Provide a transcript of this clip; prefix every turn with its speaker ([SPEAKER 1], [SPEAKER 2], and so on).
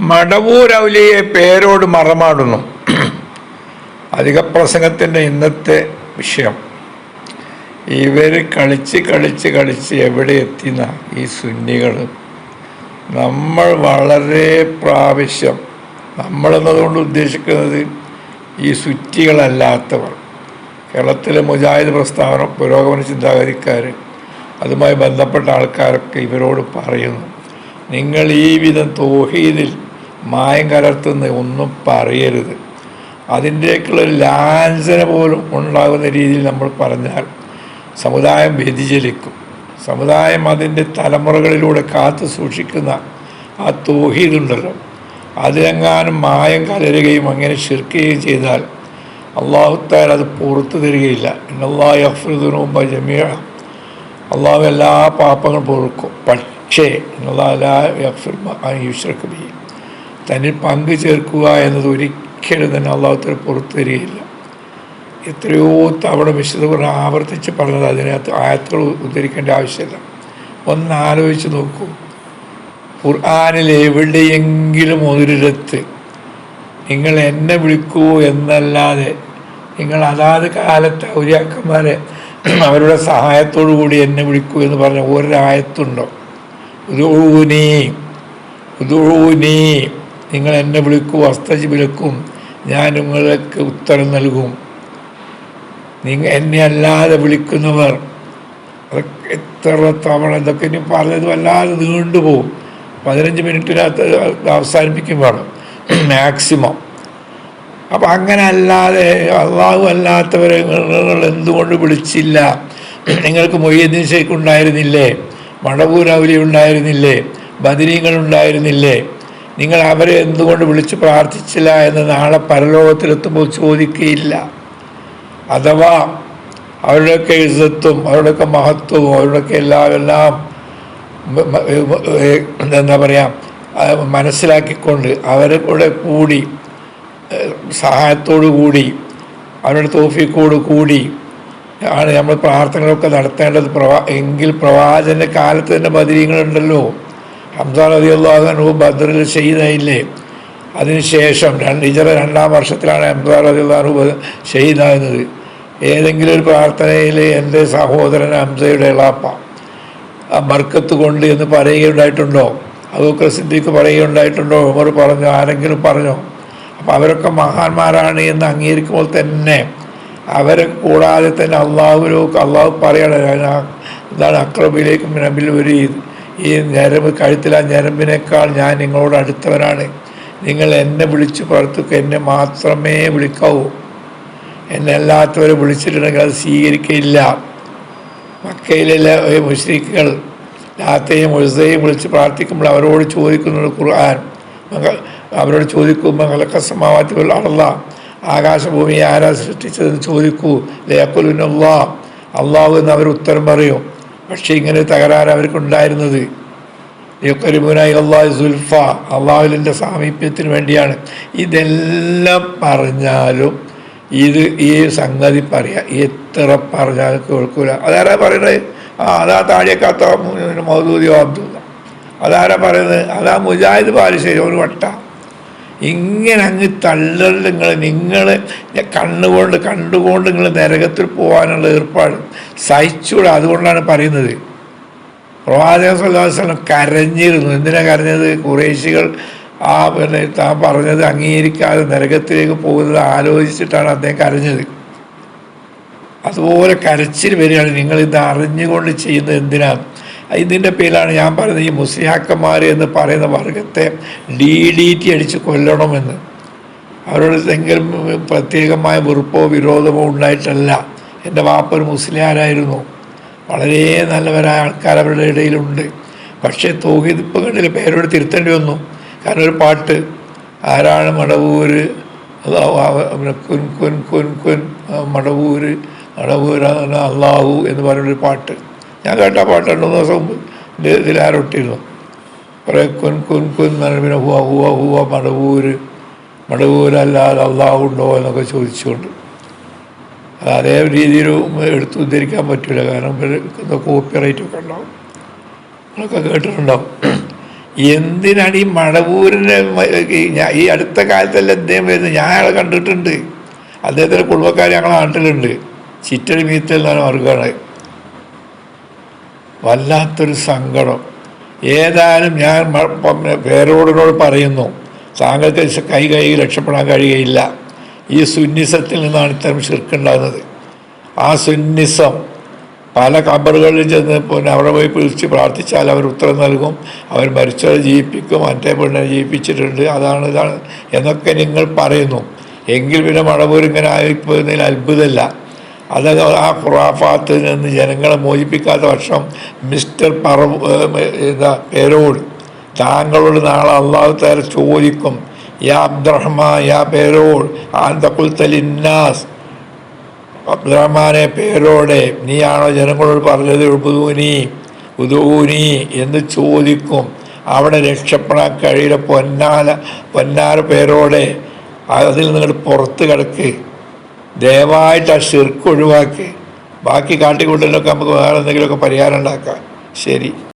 [SPEAKER 1] മടവൂരൗലിയെ പേരോട് മറമാടുന്നു. അധിക പ്രസംഗത്തിന്റെ ഇന്നത്തെ വിഷയം. ഇവർ കളിച്ച് കളിച്ച് കളിച്ച് എവിടെ എത്തിന ഈ സുന്നികൾ നമ്മൾ വളരെ പ്രാവശ്യം നമ്മൾ എന്നതുകൊണ്ട് ഉദ്ദേശിക്കുന്നത് ഈ സുറ്റികളല്ലാത്തവർ. കേരളത്തിലെ മുജാഹിദ് പ്രസ്ഥാനം പുരോഗമന ചിന്താഗതിക്കാർ അതുമായി ബന്ധപ്പെട്ട ആൾക്കാരൊക്കെ ഇവരോട് പറയുന്നു. നിങ്ങൾ ഈ വിധം തോഹീദിൽ മായം കലർത്തുന്ന ഒന്നും പറയരുത്. അതിന്റെയൊക്കെയുള്ള ഒരു ലാഞ്ചന പോലും ഉണ്ടാകുന്ന രീതിയിൽ നമ്മൾ പറഞ്ഞാൽ സമുദായം വ്യതിചലിക്കും. സമുദായം അതിന്റെ തലമുറകളിലൂടെ കാത്തു സൂക്ഷിക്കുന്ന ആ തോഹീദുണ്ടല്ലോ അതിലെങ്ങാനും മായം കലരുകയും അങ്ങനെ ശിർക്കുകയും ചെയ്താൽ അള്ളാഹുത്താൽ അത് പുറത്തു തരികയില്ല. അള്ളാഹു അഫ്രുദിനുമ്പ ജമിയ അള്ളാഹു എല്ലാ പാപ്പങ്ങളും പൊറുക്കും. പക്ഷേ യുഷ്രക്ക് ബി തന്നിൽ പങ്കു ചേർക്കുക എന്നത് ഒരിക്കലും തന്നെ അള്ളാഹുത്തിന് പുറത്തു തരികയില്ല. എത്രയോ തവണ വിശുദ്ധ പറഞ്ഞ ആവർത്തിച്ച് പറഞ്ഞത് അതിനകത്ത് ആയത്തുകൾ ഉദ്ധരിക്കേണ്ട ആവശ്യമില്ല. ഒന്ന് ആലോചിച്ച് നോക്കൂ. ഖുർആാനിൽ എവിടെയെങ്കിലും ഒരിടത്ത് നിങ്ങൾ എന്നെ വിളിക്കൂ എന്നല്ലാതെ നിങ്ങൾ അതാത് കാലത്തെ ഔര്യാക്കന്മാരെ അവരുടെ സഹായത്തോടു കൂടി എന്നെ വിളിക്കൂ എന്ന് പറഞ്ഞ ഒരായത്തുണ്ടോ? ഉദൂനീ ഉദൂനി. നിങ്ങൾ എന്നെ വിളിക്കൂ അസ്തജി വിളിക്കും. ഞാൻ നിങ്ങൾക്ക് ഉത്തരം നൽകും. നിങ്ങൾ എന്നെ അല്ലാതെ വിളിക്കുന്നവർ എത്ര തവണ ഇതൊക്കെ ഇനി പറഞ്ഞത് വല്ലാതെ നീണ്ടുപോകും പതിനഞ്ച് മിനിറ്റിനകത്ത് അവസാനിപ്പിക്കും വേണം. മാക്സിമം. അപ്പം അങ്ങനെ അല്ലാതെ അള്ളാഹു അല്ലാത്തവരെ നിങ്ങൾ എന്തുകൊണ്ട് വിളിച്ചില്ല? നിങ്ങൾക്ക് മൊയ്യദ്ദീൻ ഷെയ്ഖ് ഉണ്ടായിരുന്നില്ലേ? മടപൂരവലി ഉണ്ടായിരുന്നില്ലേ? ബദരീങ്ങൾ ഉണ്ടായിരുന്നില്ലേ? നിങ്ങൾ അവരെ എന്തുകൊണ്ട് വിളിച്ചു പ്രാർത്ഥിച്ചില്ല എന്ന് നാളെ പരലോകത്തിലെത്തുമ്പോൾ ചോദിക്കുകയില്ല. അഥവാ അവരുടെയൊക്കെ ഇസത്തും അവരുടെയൊക്കെ മഹത്വവും അവരുടെയൊക്കെ എല്ലാം എല്ലാം എന്താ പറയുക മനസ്സിലാക്കിക്കൊണ്ട് അവരെ കൂടെ കൂടി സഹായത്തോടു കൂടി അവരുടെ തോഫിക്കോട് കൂടി ആണ് നമ്മൾ പ്രാർത്ഥനകളൊക്കെ നടത്തേണ്ടത്. പ്രവാ എങ്കിൽ പ്രവാചന്റെ കാലത്ത് തന്നെ ബദരീങ്ങളുണ്ടല്ലോ. ഹംസാൻ അലിയുള്ളാഹു ബദറിൽ ഷെയ്ദായില്ലേ അതിനുശേഷം രണ്ട് ഇജറ രണ്ടാം വർഷത്തിലാണ് ഹംസാൻ അലിയുള്ളാഹു ഷഹീദാകുന്നത് ഏതെങ്കിലും ഒരു പ്രാർത്ഥനയിൽ എന്റെ സഹോദരൻ ഹംസയുടെ എളാപ്പ ആ ബർക്കത്ത് കൊണ്ട് എന്ന് പറയുകയുണ്ടായിട്ടുണ്ടോ? അതൊക്കെ സിദ്ധിക്ക് പറയുകയുണ്ടായിട്ടുണ്ടോ? ഉമർ പറഞ്ഞു ആരെങ്കിലും പറഞ്ഞോ? അപ്പം അവരൊക്കെ മഹാന്മാരാണ് എന്ന് അംഗീകരിക്കുമ്പോൾ തന്നെ അവരെ കൂടാതെ തന്നെ അള്ളാഹുവിനൊക്കെ അള്ളാഹു പറയണ എന്താണ് അക്രബിലേക്കും നബിൽ ഒരു ഈ ഞരമ്പ് കഴുത്തിലെ ഞരമ്പിനേക്കാൾ ഞാൻ നിങ്ങളോട് അടുത്തവനാണ്. നിങ്ങൾ എന്നെ വിളിച്ച് പുറത്തുക്ക് എന്നെ മാത്രമേ വിളിക്കാവൂ. എന്നെ അല്ലാത്തവരെ വിളിച്ചിട്ടുണ്ടെങ്കിൽ അത് സ്വീകരിക്കയില്ല. മക്കയിലെ മുഷ്രീഖുകൾ ലാത്തയും മുഴുസയും വിളിച്ച് പ്രാർത്ഥിക്കുമ്പോൾ അവരോട് ചോദിക്കുന്നത് ഖുർആൻ. അവരോട് ചോദിക്കുമ്പോൾ സമാവാത്തി അള്ള ആകാശഭൂമി ആരാ സൃഷ്ടിച്ചതെന്ന് ചോദിക്കൂ. ലേക്കുലിനുള്ള അള്ളാഹു എന്ന് അവർ ഉത്തരം പറയും. പക്ഷേ ഇങ്ങനെ തകരാറ് അവർക്കുണ്ടായിരുന്നത്. അള്ളാഹുലിന്റെ സാമീപ്യത്തിന് വേണ്ടിയാണ്. ഇതെല്ലാം പറഞ്ഞാലും ഇത് ഈ സംഗതി പറയാം. എത്ര പറഞ്ഞാലും കേൾക്കൂല. അതാരാ പറയുന്നത് ആ അതാ താഴേക്കാത്ത മൗദൂദിയോ അബ്ദുല്ല അതാരാ പറയുന്നത് അതാ മുജാഹിദ് ബാലുശ്ശേരി ഒരു വട്ട. ഇങ്ങനെ അങ്ങ് തള്ളൽ നിങ്ങൾ നിങ്ങൾ കണ്ണുകൊണ്ട് കണ്ടുകൊണ്ട് നിങ്ങൾ നരകത്തിൽ പോകാനുള്ള ഏർപ്പാട്. സഹിച്ചൂടെ അതുകൊണ്ടാണ് പറയുന്നത്. പ്രവാചകൻ സല്ലാസ്ലം കരഞ്ഞിരുന്നു. എന്തിനാ കരഞ്ഞത്? കുറേശികൾ ആ പിന്നെ താൻ പറഞ്ഞത് അംഗീകരിക്കാതെ നരകത്തിലേക്ക് പോകുന്നത് ആലോചിച്ചിട്ടാണ് അദ്ദേഹം കരഞ്ഞത്. അതുപോലെ കരച്ചിൽ വരികയാണ്. നിങ്ങൾ ഇത് അറിഞ്ഞുകൊണ്ട് ചെയ്യുന്നത് എന്തിനാണ് ഇതിന്റെ പേരിലാണ് ഞാൻ പറയുന്നത് ഈ മുസ്ലിഹാക്കന്മാർ എന്ന് പറയുന്ന വർഗത്തെ ഡി ഡി ടി അടിച്ച് കൊല്ലണമെന്ന്. അവരോട് എന്തെങ്കിലും പ്രത്യേകമായ വെറുപ്പോ വിരോധമോ ഉണ്ടായിട്ടല്ല. എന്റെ വാപ്പ ഒരു മുസ്ലിയാരായിരുന്നു. വളരെ നല്ലവരായ ആൾക്കാർ അവരുടെ ഇടയിലുണ്ട്. പക്ഷേ തോഹിതിപ്പ് കണ്ടില്ല പേരോട് തിരുത്തേണ്ടി വന്നു. കാരണം ഒരു പാട്ട് ആരാണ് മടവൂര്? കുൻ കുൻ കുൻ കുൻ മടവൂര് മടവൂര് അള്ളാഹു എന്ന് പറയുന്നൊരു പാട്ട്. ഞാൻ കേട്ട പാട്ട് രണ്ടു മൂന്ന് ദിവസം മുമ്പ് ഇതിൽ ആരൊട്ടിരുന്നു. കുറേ കുൻ കുൻ കുൻ പിന്നെ ഹുവ ഹുവ ഹുവ മടവൂര് മടവൂരല്ലാതെ അള്ളാഹുണ്ടോ എന്നൊക്കെ ചോദിച്ചുകൊണ്ട്. അത് അതേ രീതിയിൽ എടുത്ത് ഉദ്ധരിക്കാൻ പറ്റില്ല കാരണം കോപ്പി റൈറ്റൊക്കെ ഉണ്ടാവും. നിങ്ങളൊക്കെ കേട്ടിട്ടുണ്ടാവും. എന്തിനാണ് ഈ മടവൂരിനെ ഈ അടുത്ത കാലത്തല്ല അദ്ദേഹം വരുന്നത്? ഞാൻ അയാളെ കണ്ടിട്ടുണ്ട്. അദ്ദേഹത്തിന്റെ കുടുംബക്കാർ ഞങ്ങളെ നാട്ടിലുണ്ട്. ചിറ്റടി മീത്തൽ എന്നാണ് മറുകാണ് വല്ലാത്തൊരു സങ്കടം. ഏതായാലും ഞാൻ പേരോടിനോട് പറയുന്നു താങ്കൾക്ക് കൈ കൈ രക്ഷപ്പെടാൻ കഴിയുകയില്ല. ഈ സുന്നിസത്തിൽ നിന്നാണ് ഇത്തരം ശിർക്കുണ്ടാകുന്നത്. ആ സുന്നിസം പല കബറുകളിൽ ചെന്ന് പിന്നെ അവിടെ പോയി പിടിച്ച് പ്രാർത്ഥിച്ചാൽ അവർ ഉത്തരം നൽകും. അവർ മരിച്ചവരെ ജീവിപ്പിക്കും മറ്റേ പെണ്ണിനെ ജീവിപ്പിച്ചിട്ടുണ്ട്. അതാണ് ഇതാണ് എന്നൊക്കെ നിങ്ങൾ പറയുന്നു. എങ്കിൽ പിന്നെ മടവൂർ ഇങ്ങനെ ആയിപ്പോയതിൽ അത്ഭുതമല്ല. അത് ആ ഖുറാഫാത്തിൽ നിന്ന് ജനങ്ങളെ മോചിപ്പിക്കാത്ത വർഷം മിസ്റ്റർ പറ എന്താ പേരോട് താങ്കളോട് നാളെ അള്ളാഹു താര ചോദിക്കും യാ അബ്ദുറഹ്മാ യാ പേരോട് ആന്തക്കുൽത്തലിന്നാസ് അബ്ദുറഹ്മാനെ പേരോടെ നീയാണോ ജനങ്ങളോട് പറഞ്ഞത് ഉദൂനി ഉദൂനി എന്ന് ചോദിക്കും. അവിടെ രക്ഷപ്പെടാൻ കഴിയുടെ പൊന്നാല പൊന്നാല പേരോടെ. അതിൽ നിങ്ങൾ പുറത്ത് കിടക്ക്. ദയവായിട്ട് ആ ഷിർക്ക് ഒഴിവാക്കി. ബാക്കി കാട്ടിക്കൂട്ടലൊക്കെ നമുക്ക് വേറെ എന്തെങ്കിലുമൊക്കെ പരിഹാരം ഉണ്ടാക്കാം. ശരി.